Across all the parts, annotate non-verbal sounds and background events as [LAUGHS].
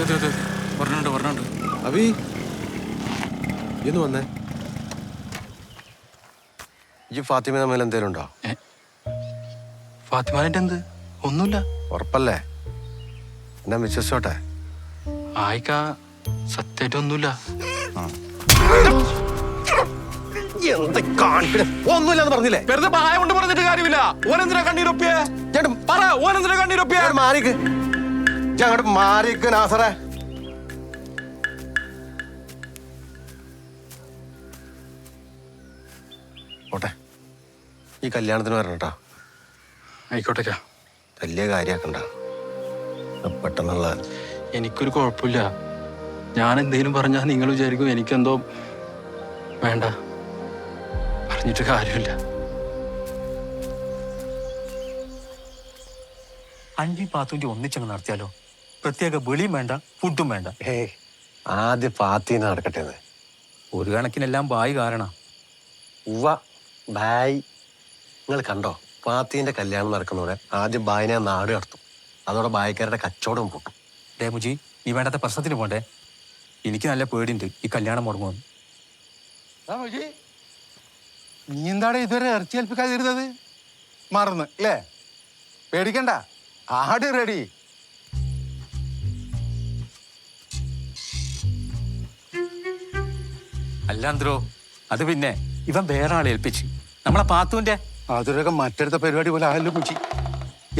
പറഞ്ഞുണ്ട് പറഞ്ഞുണ്ട്. അഭി ഇന്ന് വന്നേ. ഈ ഫാത്തിമ തമ്മിൽ എന്തേലും ഉണ്ടോ? ഫാത്തിമാലിന്റെ എന്ത് ഒന്നുമില്ല. ഉറപ്പല്ലേ? എന്നാ വിശ്വസിച്ചോട്ടെ. ആയിക്ക സത്യമായിട്ട് ഒന്നുമില്ല. എന്ന് പറഞ്ഞില്ലേ? വെറുതെ പായ കൊണ്ട് പറഞ്ഞിട്ട് കാര്യമില്ല. ഓനെന്തിനാ കണ്ണീരൊപ്പിയേ? ചേട്ടൻ പറ ഓനെന്തിനാ കണ്ണീരൊപ്പിയേ? മാറിക്ക്. അങ്ങോട്ട് മാറിക്ക് നാസറേ. ഓട്ടെ. ഈ കല്യാണത്തിന് വരണം കേട്ടോ ആയിക്കോട്ടേക്കാ. വലിയ കാര്യാക്കണ്ട. പെട്ടെന്നുള്ള എനിക്കൊരു കുഴപ്പമില്ല. ഞാൻ എന്തെങ്കിലും പറഞ്ഞാൽ നിങ്ങൾ വിചാരിക്കും എനിക്കെന്തോ വേണ്ട. പറഞ്ഞിട്ട് കാര്യമില്ല. അഞ്ചും പാത്തുവിന്റെ ഒന്നിച്ചങ്ങ് നടത്തിയാലോ? പ്രത്യേക വെളിയും വേണ്ട ഫുഡും വേണ്ട. ഏ ആദ്യ ഫാത്തിന്ന് നടക്കട്ടെ എന്ന്. ഒരു കണക്കിനെല്ലാം ബായി കാരണ. ഉവ്വ ബായ്. നിങ്ങൾ കണ്ടോ ഫാത്തിന്റെ കല്യാണം നടക്കുന്നതോടെ ആദ്യം ബായിനെ നാട് കടത്തും. അതോടെ ബായിക്കാരുടെ കച്ചവടം പൊട്ടും. ഡേ മുജി നീ വേണ്ടാത്ത പ്രശ്നത്തിന് പോണ്ടേ? എനിക്ക് നല്ല പേടിയുണ്ട് ഈ കല്യാണം മുടങ്ങുമെന്ന് നീ എന്താണ് ഇതുവരെ ഇറച്ചി ഏൽപ്പിക്കാതിരുന്നത്? മറന്ന് അല്ലേ പേടിക്കണ്ട. ആട് റെഡി. അല്ലാന്ത്രോ അത് പിന്നെ ഇവൻ വേറെ ആളെ ഏൽപ്പിച്ച്. നമ്മളെ പാത്തുവിന്റെ അതൊരൊക്കെ മറ്റടുത്ത പരിപാടി പോലെ ആയല്ലോ കുച്ചി.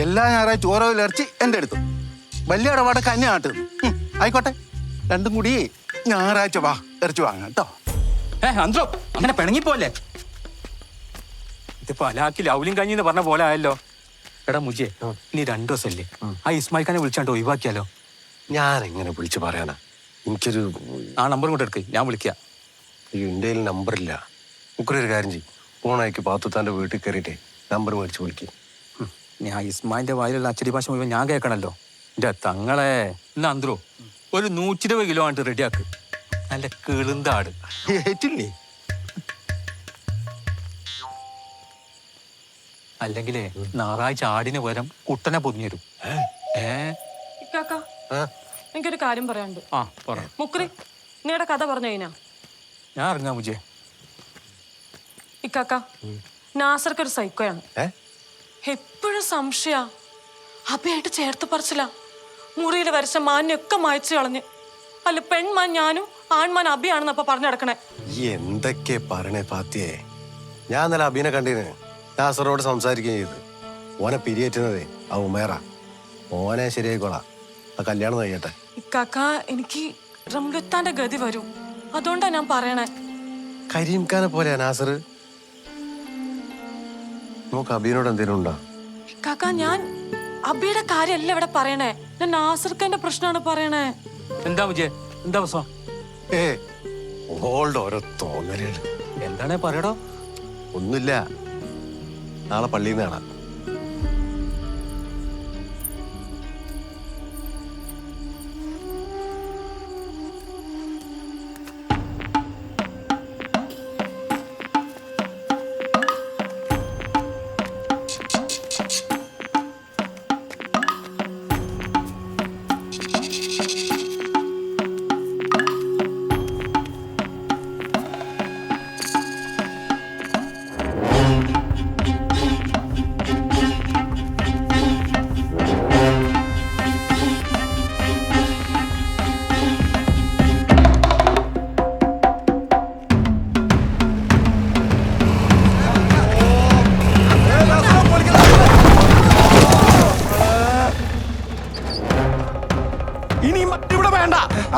എല്ലാ ഞായറാഴ്ച ഓരോ ഇറച്ചി എന്റെ അടുത്തു. വലിയ ഇടപാട് കന്യ ആട്ടുന്നു ആയിക്കോട്ടെ. രണ്ടും കൂടി ഞായറാഴ്ച വാ ഇറച്ചി വാങ്ങാം കേട്ടോ. ഏ അന്ത്രോ അങ്ങനെ പിണങ്ങിപ്പോലെ ഇതിപ്പോ അലാക്കി ലൗലിയും കഞ്ഞി എന്ന് പറഞ്ഞ പോലെ ആയല്ലോ. എടാ മുജിയെ നീ രണ്ടു ദിവസമല്ലേ? ആ. ഇസ്മായിൽ ഖാനെ വിളിച്ചാണ്ട് ഒഴിവാക്കിയാലോ? ഞാൻ എങ്ങനെ വിളിച്ചു പറയാനാ? എനിക്കൊരു ആ നമ്പർ കൊണ്ട് എടുക്ക് ഞാൻ വിളിക്കാം. ഈ ഇന്ത്യയിൽ നമ്പറില്ല നമുക്കൊരു കാര്യം ചെയ്യും. ഫോണയക്ക് പാത്തുത്താന്റെ വീട്ടിൽ കയറിയിട്ടേ നമ്പർ മേടിച്ച് വിളിക്കും. ഞാൻ ഇസ്മായിന്റെ വായിലുള്ള അച്ചടി ഭാഷ മുഴുവൻ ഞാൻ കേൾക്കണല്ലോ. എന്റെ തങ്ങളെ എന്നാ അന്ത്രോ ഒരു നൂറ്റി ഇരുപത് കിലോ ആണ്ട് റെഡിയാക്ക്. നല്ല കിളുന്താട്. ഏറ്റില്ലേ? അല്ലെങ്കിലേ ഞായറാഴ്ച ആടിന് പകരം കുട്ടനെ പൊതിഞ്ഞു തരും ഏ? ഇക്കാക്ക എനിക്കൊരു കാര്യം പറയാനുണ്ട്. ആ പറ. മുക്രി നിങ്ങളുടെ കഥ പറഞ്ഞു കഴിഞ്ഞാ? ഞാൻ അറിഞ്ഞാ മുജേ ഇക്കാക്ക നാസർക്ക് ഒരു സൈക്കോയാണ്. ഏ? എപ്പോഴും സംശയ. അഭയായിട്ട് ചേർത്ത് പറിച്ചില്ല മുറിയിൽ വരച്ച മാനൊക്കെ മായച്ചു കളഞ്ഞ്. അല്ല പെൺമാൻ ഞാനും ആൺമാൻ അഭിയാണെന്നപ്പ പറഞ്ഞു നടക്കണേ. ഈ എന്തൊക്കെ പറയണേ പാത്തിയെ. ഞാൻ ഇന്നലെ അബീനെ കണ്ടിന്. നാസറോട് സംസാരിക്കുകയും ചെയ്തു. ഓനെ പിരിയേറ്റുന്നതേ ആ ഉമേറ. ഓനെ ശരിയായിക്കോളാം. ആ കല്യാണം കഴിയട്ടെ. ഇക്കാക്ക എനിക്ക് റംലുത്താന്റെ ഗതി വരും. അതുകൊണ്ടാ ഞാൻ പറയണേ. കരീം പോലെ നാസർ? നമുക്ക് അബീനോട് എന്തേലും ഉണ്ടോ? കാക്ക ഞാൻ അബിയുടെ കാര്യമല്ല ഇവിടെ പറയണേ. ഞാൻ നാസർക്കന്റെ പ്രശ്നമാണ് പറയണേ. എന്താ വിജയ എന്താ പ്രശ്നം? ഏ ഓളുടെ ഓരോ തോന്നലുകൾ. എന്താണേ പറയടോ? ഒന്നുമില്ല. നാളെ പള്ളിയിൽ നിന്ന് കാണാം.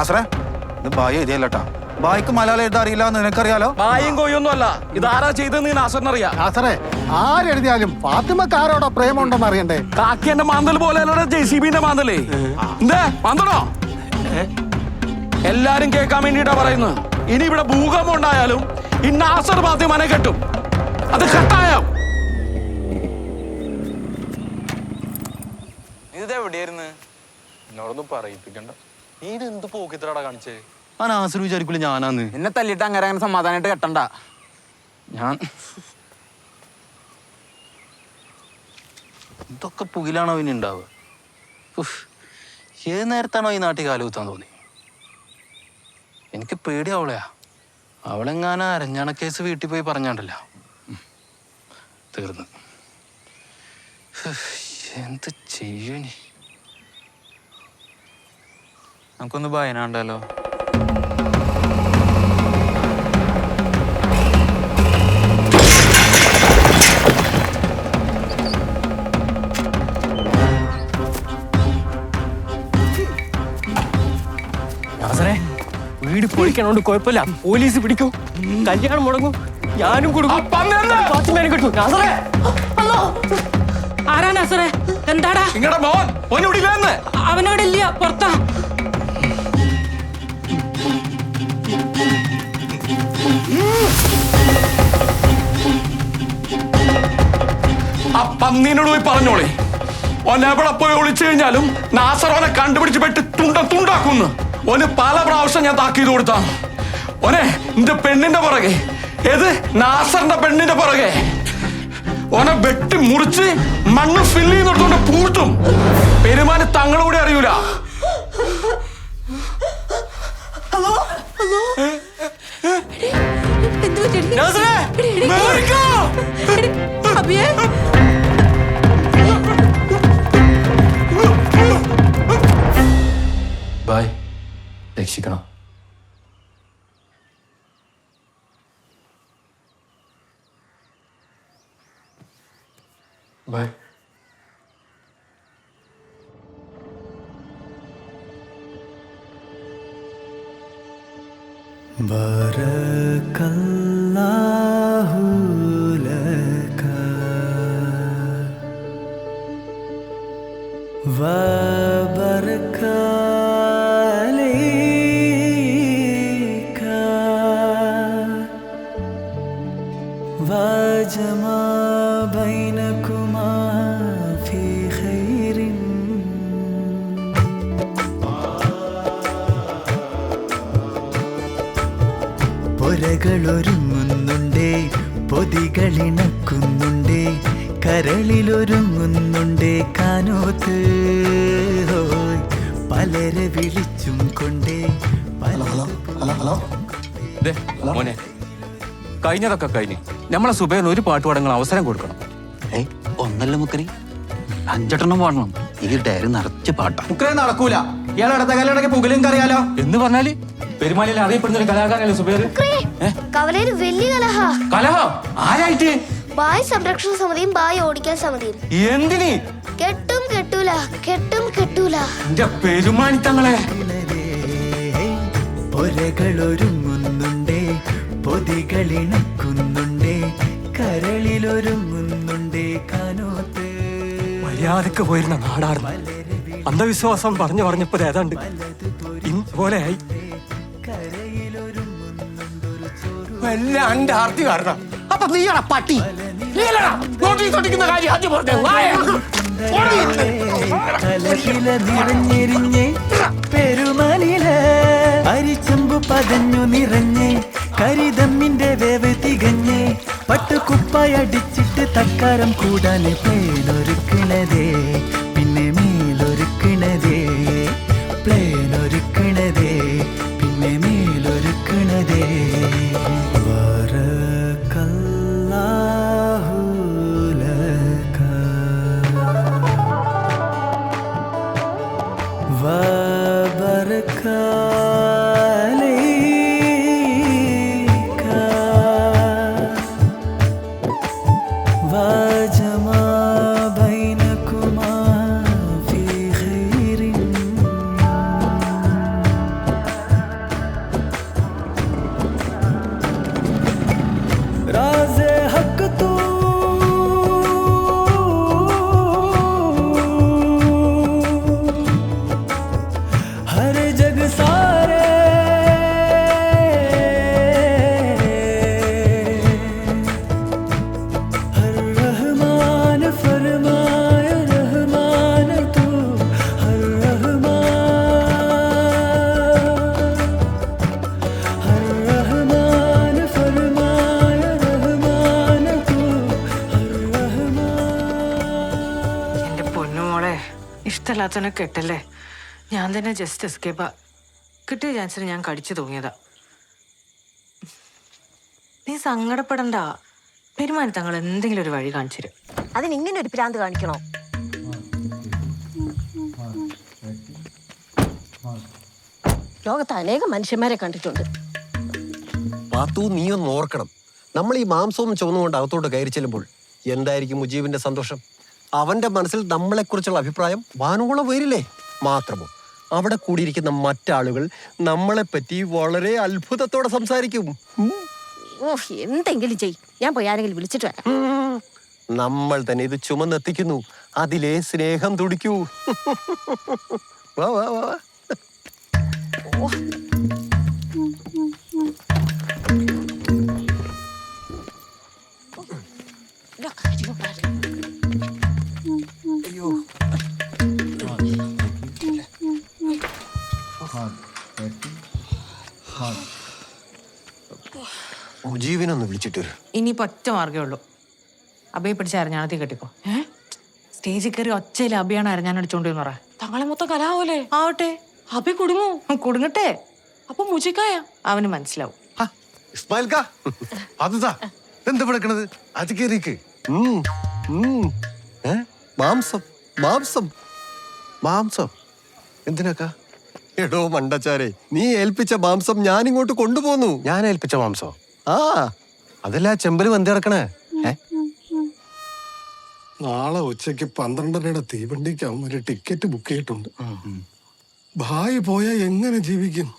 ആസറേ ഇത് ബായി എഴുതിയല്ലോട്ടാ. ബായിക്ക് മലയാളം എഴുതാൻ അറിയില്ല എന്ന് നിനക്കറിയാലോ? ബായും കൊയ്യൊന്നും അല്ല ഇതാരാ ചെയ്തെന്ന് നാസറിനറിയാം ആസറേ ആരെഴുതിയാലും ഫാത്തിമക്കാരോടോ പ്രേമുണ്ടെന്ന് അറിയണ്ടേ? കാക്കിന്റെ മാന്തൽ പോലെ ജെ സി ബിന്റെ മാന്തലേ എന്തേ മാന്തണോ എല്ലാരും കേൾക്കാൻ വേണ്ടിട്ടാ പറയുന്നത്. ഇനി ഇവിടെ ഭൂകമ്പം ഉണ്ടായാലും ഈ നാസർ പാത്തി മനെ കെട്ടും. അത് കെട്ടായോ? ഇതെവിടെയായിരുന്നു? എന്നോടൊന്നും പറയിപ്പിക്കണ്ട. നീ ഇത് എന്ത് പോക്കിത്തരാടാ കാണിച്ചേ? ആ നാസർ വിചാരിക്കില്ല ഞാനാന്ന്. എന്നെ തല്ലിട്ട് അങ്ങനെ അങ്ങനെ സമാധാനമായിട്ട് കെട്ടണ്ട. ഞാൻ ഇതൊക്കെ പുകിലാണോ ഇനി ഉണ്ടാവുക? ഉഫ്. ഏത് നേരത്താണോ ഈ നാട്ടിൽ കാലുകുത്താൻ തോന്നി? എനിക്ക് പേടിയാവളയാ അവളെങ്ങാനും അരഞ്ഞാണ കേസ് വീട്ടിൽ പോയി പറഞ്ഞാണ്ടല്ല. ഉം. തീർന്ന്. എന്ത് ചെയ്യൂ നീ നമുക്കൊന്ന് ഭയനാണ്ടല്ലോ വീട് പൊളിക്കണോണ്ട് കുഴപ്പമില്ല. പോലീസ് പിടിക്കൂ. കല്യാണം മുടങ്ങും. ഞാനും കൊടുക്കും. ഫാത്തിമേനെ കിട്ടും നാസറേ അല്ലോ. ആരാ നസറേ എന്താടാ? നിങ്ങളുടെ മോൻ. അവനോട് ഇല്ല. പുറത്താ. ആ പന്നീനോട് പോയി പറഞ്ഞോളെ. എവിടെ പോയി ഒളിച്ചു കഴിഞ്ഞാലും നാസർ ഓനെ കണ്ടുപിടിച്ച് പെട്ട് തുണ്ട തുണ്ടാക്കുന്നു. ഓന് പല പ്രാവശ്യം ഞാൻ താക്കീത് കൊടുത്താണ് ഓനെ നിന്റെ പെണ്ണിന്റെ പുറകെ. ഏത്? നാസറിന്റെ പെണ്ണിന്റെ പുറകെ. ഓനെ വെട്ടി മുറിച്ച് മണ്ണ് ഫില്ല് ചെയ്തോണ്ട് പൂഴ്ത്തും. പെരുമാന് തങ്ങളൂടെ അറിയൂല. മാറിക്കോ. അബിയേ. ബായ് രക്ഷിക്കണം. வரக்கல் പൊരകളൊരുങ്ങുന്നുണ്ടേ പൊതികളിണക്കുന്നുണ്ടേ കരളിലൊരുങ്ങുന്നുണ്ടേ കാനോത്ത്. ഹോയ് പലരെ വിളിച്ചും കൊണ്ടേ മോനെ കഴിഞ്ഞതൊക്കെ കഴിഞ്ഞ്. നമ്മളെ സുബേറിന് ഒരു പാട്ട് പാടങ്ങൾ അവസരം കൊടുക്കണം. ഏയ് ഒന്നല്ല മുക്കരി അഞ്ചെട്ടെണ്ണം പാടണം. ഈ ഡയറി നിറച്ച് പാട്ടാ. മുക്കരെ നടക്കൂല. ഇയാളെ അടുത്ത കല്യാണക്ക് പുകലും കറിയാലോ. എന്ന് പറഞ്ഞാൽ പെരുമാലിയിൽ അറിയപ്പെടുന്ന ഒരു കലാകാരനല്ലേ സുബേർ? കവലയിൽ വലിയ കലഹ. കലഹം? ആരായിട്ട്? ബായ് സംരക്ഷണ സമിതിയും ബായ് ഓടിക്കാൻ സമിതിയും. എന്തിന്? കെട്ടും കെട്ടൂല കെട്ടും കെട്ടൂല. എന്റെ പെരുമാനിത്തങ്ങളെ പൊരകളൊരുങ്ങുന്നുണ്ടേ പൊതികളിണക്കുന്നുണ്ടേ കരളിലൊരുങ്ങുന്നുണ്ടേ കാനോത്ത്. മര്യാദയ്ക്ക് പോയിരുന്ന നാടാണ്. അന്ധവിശ്വാസം പറഞ്ഞു പറഞ്ഞപ്പോ ദേ ഏതാണ്ട് ഇതുപോലെ എല്ലാം എന്റെ ആർത്തി കാരണം. അപ്പൊ നീയാണ പട്ടി. നീയല്ലടാ. നോട്ടീസ് ഒട്ടിക്കുന്ന കാര്യം ആദ്യം പറഞ്ഞേ. നിറഞ്ഞെരിഞ്ഞേ പെരുമലില അരിച്ചമ്പു പതഞ്ഞു നിറഞ്ഞേ കരിതമ്മിന്റെ വേവ് തികഞ്ഞേ പട്ടുകുപ്പായടിച്ചിട്ട് തക്കാരം കൂടാനെ പേനൊരുക്കണതേ പിന്നെ മേലൊരുക്കണതേ പ്ലേനൊരുക്കണതേ പിന്നെ മേലൊരുക്കണതേ. തന്നെ കെട്ടല്ലേ? ഞാൻ തന്നെ ജസ്റ്റ് എസ്കേപ്പാ കിട്ടിയ ചാൻസിന് ഞാൻ കടിച്ചു തോന്നിയതാ നീ സങ്കടപ്പെടണ്ട. പെരുമാനി തങ്ങൾ എന്തെങ്കിലും ഒരു വഴി കാണിച്ചു അതിന് ഇങ്ങനെ ഒരു പ്രാന്ത് കാണിക്കണോ? ലോകത്ത് അനേകം മനുഷ്യന്മാരെ കണ്ടിട്ടുണ്ട്. പാത്തു നീ ഒന്ന് ഓർക്കണം. നമ്മൾ ഈ മാംസവും ചുവന്നുകൊണ്ട് അകത്തോട്ട് കയറി ചെല്ലുമ്പോൾ എന്തായിരിക്കും മുജീബിന്റെ സന്തോഷം? അവന്റെ മനസ്സിൽ നമ്മളെക്കുറിച്ചുള്ള അഭിപ്രായം വാനോളം വരില്ലേ? മാത്രമോ. അവിടെ കൂടിയിരിക്കുന്ന മറ്റാളുകൾ നമ്മളെപ്പറ്റി വളരെ അത്ഭുതത്തോടെ സംസാരിക്കും. ഓ എന്തെങ്കിലും ചെയ്. ഞാൻ പോയി ആരെങ്കിലും വിളിച്ചിട്ട് വരാം. നമ്മൾ തന്നെ ഇത് ചുമന്നെത്തിക്കുന്നു. അതിലെ സ്നേഹം തുടിക്കൂ. [LAUGHS] വാ വാ വാ വാ. വരൂ. ഇനി ഒറ്റ മാർഗേ ഉള്ളൂ. അബയെ പിടിച്ച് അരഞ്ഞാണത്തി കെട്ടിക്കോ. സ്റ്റേജിൽ കയറി ഒച്ചയിൽ അബിയാണ് അരഞ്ഞാൻ എന്ന് പറ. തങ്ങളെ മൊത്തം കലാവൂലേ ആവട്ടെ. അബി കുടുങ്ങൂ. കുടുങ്ങട്ടെ. അപ്പൊ മുജിക്കായ? അവന് മനസ്സിലാവും. ആ, ഇസ്മായിൽ കാ അതുതാ എന്താ പിടക്കണത്? അത് കേറിക്ക്. മാംസം മാംസം. മാംസം. എന്തിനാക്കാ? എടോ മണ്ടച്ചാരെ നീ ഏൽപ്പിച്ച മാംസം ഞാൻ ഇങ്ങോട്ട് കൊണ്ടുപോന്നു. ഞാൻ ഏൽപ്പിച്ച മാംസം? ആ. അതല്ല ചെമ്പൽ വന്ത് കിടക്കണേ. നാളെ ഉച്ചയ്ക്ക് പന്ത്രണ്ടരയുടെ തീവണ്ടിക്ക് ഒരു ടിക്കറ്റ് ബുക്ക് ചെയ്തിട്ടുണ്ട്. ഭായി പോയാൽ എങ്ങനെ ജീവിക്കും?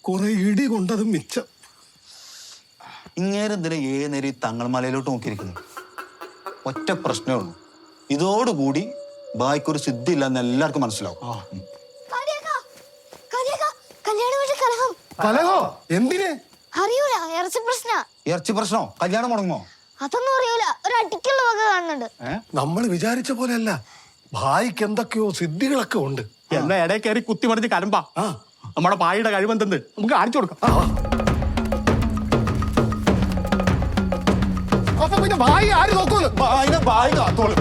കുറെ ഇടി കൊണ്ടത് മിച്ചം. ഇങ്ങേരെന്തിനാ ഏഴ് നേരം ഈ തങ്ങൾമലയിലോട്ട് നോക്കിയിരിക്കുന്നത് ഒറ്റ പ്രശ്നമേ ഉള്ളൂ. ഇതോടുകൂടി ബായ്ക്കൊരു സിദ്ധി ഇല്ലെന്ന് എല്ലാവർക്കും മനസ്സിലാവും. കലഹോ? എന്തിന്? അറിയൂല ഇറച്ചി പ്രശ്ന. ഇറച്ചി പ്രശ്നോ? കല്യാണം മുടങ്ങുമോ? അതൊന്നും അറിയൂല. ഒരു അടിക്കുള്ള വക കാണുന്നുണ്ട്. നമ്മൾ വിചാരിച്ച പോലെയല്ല. ഭായിക്ക് എന്തൊക്കെയോ സിദ്ധികളൊക്കെ ഉണ്ട്. എന്നാ ഇടയിൽ കയറി കുത്തി മറിഞ്ഞ് കലമ്പാ നമ്മുടെ പായുടെ കഴിവെന്തെന്ന് നമുക്ക് കാണിച്ചു കൊടുക്കാം. അപ്പൊ പിന്നെ ഭായി ആര് നോക്കൂന്ന് ബായിനെ ഭായി കാത്തോളൂ.